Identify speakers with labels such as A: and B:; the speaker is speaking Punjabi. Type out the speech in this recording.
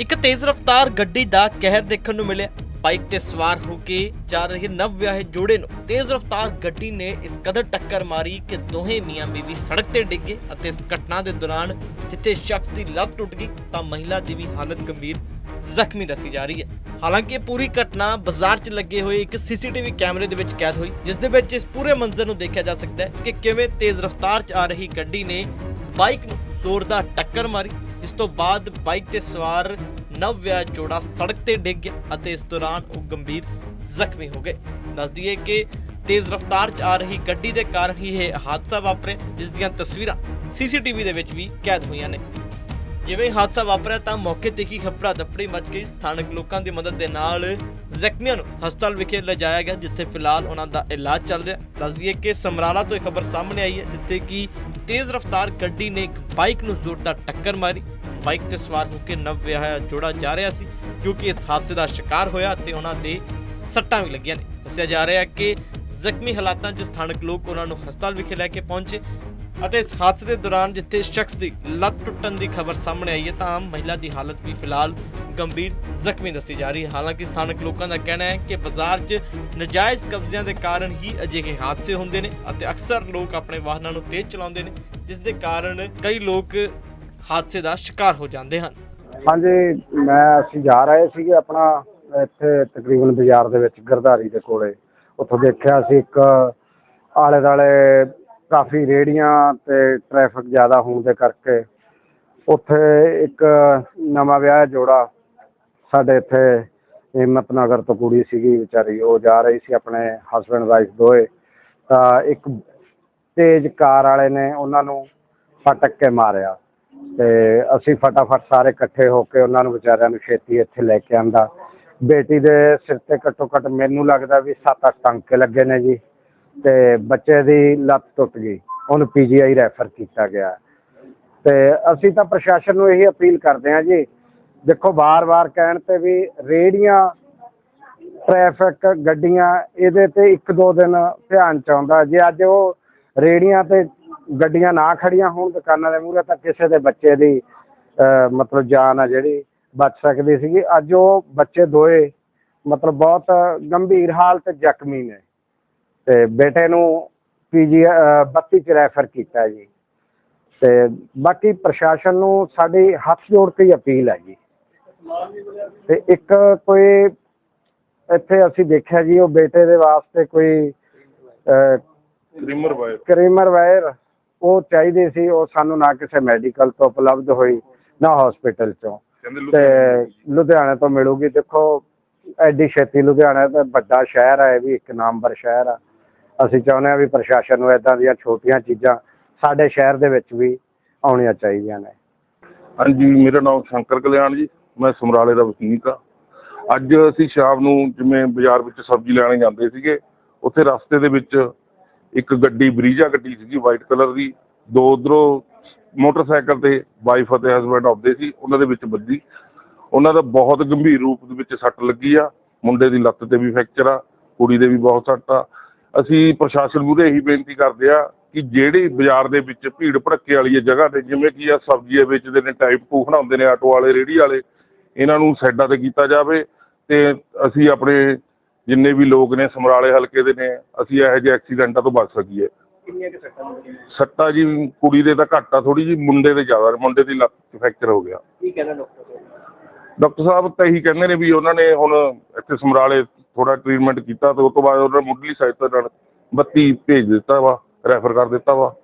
A: ਇੱਕ ਤੇਜ਼ ਰਫ਼ਤਾਰ ਗੱਡੀ ਦਾ ਕਹਿਰ ਦੇਖਣ ਨੂੰ ਮਿਲਿਆ। ਬਾਈਕ ਤੇ ਸਵਾਰ ਹੋ ਕੇ ਜਾ ਰਹੇ ਨਵ ਵਿਆਹੇ ਜੋੜੇ ਨੂੰ ਤੇਜ਼ ਰਫ਼ਤਾਰ ਗੱਡੀ ਨੇ ਇਸ ਕਦਰ ਟੱਕਰ ਮਾਰੀ ਕਿ ਦੋਹੇ ਮੀਆਂ ਬੀਵੀ ਸੜਕ ਤੇ ਡਿੱਗੇ ਅਤੇ ਇਸ ਘਟਨਾ ਦੇ ਦੌਰਾਨ ਜਿੱਥੇ ਸ਼ਖਸ ਦੀ ਲੱਤ ਟੁੱਟ ਗਈ ਤਾਂ ਮਹਿਲਾ ਦੀ ਵੀ ਹਾਲਤ ਗੰਭੀਰ ਜ਼ਖਮੀ ਦੱਸੀ ਜਾ ਰਹੀ ਹੈ। ਹਾਲਾਂਕਿ ਇਹ ਪੂਰੀ ਘਟਨਾ ਬਾਜ਼ਾਰ 'ਚ ਲੱਗੇ ਹੋਏ ਇੱਕ ਸੀਸੀਟੀਵੀ ਕੈਮਰੇ ਦੇ ਵਿੱਚ ਕੈਦ ਹੋਈ, ਜਿਸ ਦੇ ਵਿੱਚ ਇਸ ਪੂਰੇ ਮੰਜ਼ਰ ਨੂੰ ਦੇਖਿਆ ਜਾ ਸਕਦਾ ਹੈ ਕਿ ਕਿਵੇਂ ਤੇਜ਼ ਰਫ਼ਤਾਰ 'ਚ ਆ ਰਹੀ ਗੱਡੀ ਨੇ ਬਾਈਕ ਨੂੰ ਜ਼ੋਰਦਾਰ ਟੱਕਰ ਮਾਰੀ ਜਿਸ ਤੋਂ ਬਾਅਦ ਬਾਈਕ ਤੇ ਸਵਾਰ ਨਵ ਵਿਆਹ ਜੋੜਾ ਸੜਕ ਤੇ ਡਿੱਗ ਗਿਆ ਅਤੇ ਇਸ ਦੌਰਾਨ ਉਹ ਗੰਭੀਰ ਜ਼ਖਮੀ ਹੋ ਗਏ। ਦੱਸ ਦਈਏ ਕਿ ਤੇਜ਼ ਰਫ਼ਤਾਰ 'ਚ ਆ ਰਹੀ ਗੱਡੀ ਦੇ ਕਾਰਨ ਹੀ ਇਹ ਹਾਦਸਾ ਵਾਪਰਿਆ, ਜਿਸ ਦੀਆਂ ਤਸਵੀਰਾਂ ਸੀਸੀਟੀਵੀ ਦੇ ਵਿੱਚ ਵੀ ਕੈਦ ਹੋਈਆਂ ਨੇ। ਜਿਵੇਂ ਹਾਦਸਾ ਵਾਪਰਿਆ ਤਾਂ ਮੌਕੇ ਤੇ ਹੀ ਖਫੜਾ ਦਫੜੀ ਮਚ ਗਈ ਸਥਾਨਕ ਲੋਕਾਂ ਦੀ ਮਦਦ ਦੇ ਨਾਲ ਜ਼ਖਮੀਆਂ ਨੂੰ ਹਸਪਤਾਲ ਵਿਖੇ ਲਿਜਾਇਆ ਗਿਆ, ਜਿੱਥੇ ਫਿਲਹਾਲ ਉਹਨਾਂ ਦਾ ਇਲਾਜ ਚੱਲ ਰਿਹਾ। ਦੱਸ ਦਈਏ ਕਿ ਸਮਰਾਲਾ ਤੋਂ ਇਹ ਖਬਰ ਸਾਹਮਣੇ ਆਈ ਹੈ, ਜਿੱਥੇ ਕਿ ਤੇਜ਼ ਰਫ਼ਤਾਰ ਗੱਡੀ ਨੇ ਇੱਕ ਬਾਈਕ ਨੂੰ ਜ਼ੋਰਦਾਰ ਟੱਕਰ ਮਾਰੀ। ਬਾਈਕ ਤੇ ਸਵਾਰ ਹੋ ਕੇ ਨਵ ਵਿਆਹਿਆ ਜੋੜਾ ਜਾ ਰਿਹਾ ਸੀ, ਕਿਉਂਕਿ ਇਸ ਹਾਦਸੇ ਦਾ ਸ਼ਿਕਾਰ ਹੋਇਆ ਤੇ ਉਹਨਾਂ ਦੇ ਸੱਟਾਂ ਵੀ ਲੱਗੀਆਂ ਨੇ। ਦੱਸਿਆ ਜਾ ਰਿਹਾ ਹੈ ਕਿ ਜ਼ਖਮੀ ਹਾਲਾਤਾਂ 'ਚ ਸਥਾਨਕ ਲੋਕ ਉਹਨਾਂ ਨੂੰ ਹਸਪਤਾਲ ਵਿਖੇ ਲੈ ਕੇ ਪਹੁੰਚੇ। ਅਤੇ ਇਸ ਹਾਦਸੇ ਦੇ ਦੌਰਾਨ ਜਿੱਥੇ ਸ਼ਖਸ ਦੀ ਲੱਤ ਟੁੱਟਣ ਦੀ ਖਬਰ ਸਾਹਮਣੇ ਆਈ ਹੈ, ਤਾਂ ਆਮ ਮਹਿਲਾ ਦੀ ਹਾਲਤ ਵੀ ਫਿਲਹਾਲ ਗੰਭੀਰ ਜ਼ਖਮੀ ਦੱਸੀ ਜਾ ਰਹੀ ਹੈ। ਹਾਲਾਂਕਿ ਸਥਾਨਕ ਲੋਕਾਂ ਦਾ ਕਹਿਣਾ ਹੈ ਕਿ ਬਾਜ਼ਾਰ 'ਚ ਨਜਾਇਜ਼ ਕਬਜ਼ਿਆਂ ਦੇ ਕਾਰਨ ਹੀ ਅਜਿਹੇ ਹਾਦਸੇ ਹੁੰਦੇ ਨੇ ਅਤੇ ਅਕਸਰ ਲੋਕ ਆਪਣੇ ਵਾਹਨਾਂ ਨੂੰ ਤੇਜ਼ ਚਲਾਉਂਦੇ ਨੇ, ਜਿਸ ਦੇ ਕਾਰਨ ਕਈ ਲੋਕ ਹਾਦਸੇ ਦਾ ਸ਼ਿਕਾਰ ਹੋ ਜਾਂਦੇ ਹਨ।
B: ਹਾਂਜੀ, ਮੈਂ ਅਸੀਂ ਜਾ ਰਹੇ ਸੀਗੇ ਆਪਣਾ ਇੱਥੇ ਤਕਰੀਬਨ ਬਾਜ਼ਾਰ ਦੇ ਵਿੱਚ ਗਰਧਾਰੀ ਦੇ ਕੋਲੇ। ਉੱਥੋਂ ਦੇਖਿਆ ਸੀ ਇੱਕ ਆਲੇ ਦਾਲੇ ਕਾਫੀ ਰੇੜੀਆਂ ਤੇ ਟ੍ਰੈਫਿਕ ਜ਼ਿਆਦਾ ਹੋਣ ਦੇ ਕਰਕੇ ਉੱਥੇ ਇੱਕ ਨਵਾਂ ਵਿਆਹ ਜੋੜਾ ਸਾਡੇ ਇੱਥੇ ਹਿੰਮਤ ਨਗਰ ਤੋਂ ਕੁੜੀ ਸੀਗੀ ਵਿਚਾਰੀ, ਉਹ ਜਾ ਰਹੀ ਸੀ ਆਪਣੇ ਹਸਬੰਡ ਵਾਈਫ ਦੋਏ ਤਾਂ ਇੱਕ ਤੇਜ਼ ਕਾਰ ਵਾਲੇ ਨੇ ਉਹਨਾਂ ਨੂੰ ਫਟਕ ਕੇ ਮਾਰਿਆ ਤੇ ਅਸੀਂ ਫਟਾਫਟ ਸਾਰੇ ਇਕੱਠੇ ਹੋ ਕੇ ਉਹਨਾਂ ਨੂੰ ਵਿਚਾਰਿਆਂ ਨੂੰ ਛੇਤੀ ਇੱਥੇ ਲੈ ਕੇ ਆਂਦਾ। ਬੇਟੀ ਦੇ ਸਿਰ ਤੇ ਘੱਟੋ ਘੱਟ ਮੈਨੂੰ ਲੱਗਦਾ ਵੀ 7-8 ਟਾਂਕੇ ਲੱਗੇ ਨੇ ਜੀ। ਤੇ ਬੱਚੇ ਦੀ ਲੱਤ ਟੁੱਟ ਗਈ। ਉਹਨੂੰ ਪੀਜੀਆਈ ਰੈਫਰ ਕੀਤਾ ਗਿਆ। ਤੇ ਅਸੀਂ ਤਾਂ ਪ੍ਰਸ਼ਾਸਨ ਨੂੰ ਇਹੀ ਅਪੀਲ ਕਰਦੇ ਹਾਂ ਜੀ, ਦੇਖੋ ਵਾਰ-ਵਾਰ ਕਹਿਣ ਤੇ ਵੀ ਰੇੜੀਆਂ ਟ੍ਰੈਫਿਕ ਗੱਡੀਆਂ, ਇਹਦੇ ਤੇ ਇੱਕ ਦੋ ਦਿਨ ਧਿਆਨ ਚ ਜੇ ਅੱਜ ਉਹ ਰੇੜੀਆਂ ਤੇ ਗੱਡੀਆਂ ਨਾ ਖੜੀਆਂ ਹੋਣ ਦੁਕਾਨਾਂ ਦੇ ਮੂਹਰੇ, ਤਾਂ ਕਿਸੇ ਦੇ ਬੱਚੇ ਦੀ ਮਤਲਬ ਜਾਨ ਆ ਜਿਹੜੀ ਬਚ ਸਕਦੀ ਸੀਗੀ। ਅੱਜ ਉਹ ਬੱਚੇ ਦੋਏ ਮਤਲਬ ਬਹੁਤ ਗੰਭੀਰ ਹਾਲਤ ਜ਼ਖਮੀ ਨੇ। ਤੇ ਬੇਟੇ ਨੂੰ ਪੀਜੀ 32 ਚ ਰੈਫਰ ਕੀਤਾ ਜੀ। ਤੇ ਬਾਕੀ ਪ੍ਰਸ਼ਾਸਨ ਨੂੰ ਸਾਡੀ ਹੱਥ ਜੋੜ ਕੇ ਹੀ ਅਪੀਲ ਹੈ ਜੀ। ਤੇ ਇੱਕ ਕੋਈ ਇੱਥੇ ਅਸੀਂ ਦੇਖਿਆ ਜੀ ਉਹ ਬੇਟੇ ਦੇ ਵਾਸਤੇ ਕੋਈ ਅਹ,
C: ਰਿਮਰ ਵਾਇਰ।
B: ਕਰੀਮਰ ਵਾਇਰ ਉਹ ਚਾਹੀਦੇ ਸੀ ਉਹ ਸਾਨੂੰ ਨਾ ਕਿਸੇ ਮੈਡੀਕਲ ਤੋਂ ਉਪਲਬਧ ਹੋਈ ਨਾ ਹਸਪੀਟਲ ਚੋਂ। ਤੇ
C: ਲੁਧਿਆਣੇ
B: ਤੋਂ ਮਿਲੂਗੀ। ਦੇਖੋ ਐਡੀ ਛੇਤੀ ਲੁਧਿਆਣਾ ਤਾਂ ਵੱਡਾ ਸ਼ਹਿਰ ਹੈ ਵੀ ਇੱਕ ਨੰਬਰ ਸ਼ਹਿਰ ਆ। ਅਸੀਂ ਚਾਹੁੰਦੇ ਹਾਂ ਵੀ ਪ੍ਰਸ਼ਾਸਨ ਨੂੰ ਇਦਾਂ ਦੀਆਂ ਛੋਟੀਆਂ ਚੀਜ਼ਾਂ ਸਾਡੇ ਸ਼ਹਿਰ ਦੇ ਵਿੱਚ ਵੀ ਆਉਣੀਆਂ ਚਾਹੀਦੀਆਂ ਨੇ।
C: ਹਾਂਜੀ, ਮੇਰਾ ਨਾਮ ਸ਼ੰਕਰ ਕਲਿਆਣ ਜੀ, ਮੈਂ ਸਮਰਾਲੇ ਦਾ ਵਸਨੀਕ ਆ ਅੱਜ ਅਸੀਂ ਸ਼ਾਮ ਨੂੰ ਜਿਵੇਂ ਬਾਜ਼ਾਰ ਵਿੱਚ ਸਬਜ਼ੀ ਲੈਣ ਜਾਂਦੇ ਸੀਗੇ, ਉੱਥੇ ਰਸਤੇ ਦੇ ਵਿੱਚ ਇੱਕ ਗੱਡੀ, ਬਰੀਜਾ ਗੱਡੀ ਸੀਗੀ ਵਾਈਟ ਕਲਰ ਦੀ। ਦੋ ਉਧਰੋਂ ਮੋਟਰਸਾਈਕਲ ਤੇ ਵਾਈਫ ਅਤੇ ਹਸਬੰਡ ਆਉਂਦੇ ਸੀ, ਉਹਨਾਂ ਦੇ ਵਿੱਚ ਵੱਜੀ। ਉਹਨਾਂ ਦਾ ਬਹੁਤ ਗੰਭੀਰ ਰੂਪ ਦੇ ਵਿੱਚ ਸੱਟ ਲੱਗੀ ਆ। ਮੁੰਡੇ ਦੀ ਲੱਤ ਤੇ ਵੀ ਫ੍ਰੈਕਚਰ ਆ, ਕੁੜੀ ਦੇ ਵੀ ਬਹੁਤ ਸੱਟ ਆ। ਅਸੀਂ ਪ੍ਰਸ਼ਾਸਨ ਮੂਹਰੇ ਇਹੀ ਬੇਨਤੀ ਕਰਦੇ ਆ ਕਿ ਜਿਹੜੀ ਬਾਜ਼ਾਰ ਦੇ ਵਿੱਚ ਭੀੜ ਭੜੱਕੇ ਵਾਲੀ ਜਗ੍ਹਾ ਤੇ ਜਿਵੇਂ ਕਿ ਆ ਸਬਜ਼ੀਆਂ ਵੇਚਦੇ ਨੇ ਟਾਈਪ ਟੂ ਬਣਾਉਂਦੇ ਨੇ ਆਟੋ ਵਾਲੇ ਰੇਹੜੀ ਵਾਲੇ ਇਹਨਾਂ ਨੂੰ ਸਾਈਡਾਂ ਤੇ ਕੀਤਾ ਜਾਵੇ ਤੇ ਅਸੀਂ ਆਪਣੇ ਜਿੰਨੇ ਵੀ ਲੋਕ ਨੇ ਸਮਰਾਲੇ ਹਲਕੇ ਦੇ ਨੇ ਅਸੀਂ ਇਹੋ ਜਿਹੇ ਐਕਸੀਡੈਂਟਾਂ ਤੋਂ ਬਚ ਸਕੀਏ।
B: ਕਿੰਨੀਆਂ ਕਿ ਸੱਟਾਂ ਲੱਗੀਆਂ?
C: ਸੱਟਾ ਜੀ ਕੁੜੀ ਦੇ ਤਾਂ ਘੱਟ ਆ ਥੋੜੀ ਜੀ ਮੁੰਡੇ ਦੇ ਜ਼ਿਆਦਾ ਮੁੰਡੇ ਦੀ ਲੱਤ ਫ੍ਰੈਕਚਰ ਹੋ ਗਿਆ।
B: ਕੀ ਕਹਿੰਦਾ ਡਾਕਟਰ?
C: ਡਾਕਟਰ ਸਾਹਿਬ ਤਾਂ ਇਹੀ ਕਹਿੰਦੇ ਨੇ ਵੀ ਉਹਨਾਂ ਨੇ ਹੁਣ ਇੱਥੇ ਸਮਰਾਲੇ ਥੋੜਾ ਟ੍ਰੀਟਮੈਂਟ ਕੀਤਾ ਤੇ ਉਸ ਤੋਂ ਬਾਅਦ ਉਹਨਾਂ ਨੇ ਮੁੱਢਲੀ ਸਹਾਇਤਾ ਨਾਲ 32 ਭੇਜ ਦਿੱਤਾ ਵਾ ਰੈਫਰ ਕਰ ਦਿੱਤਾ ਵਾ।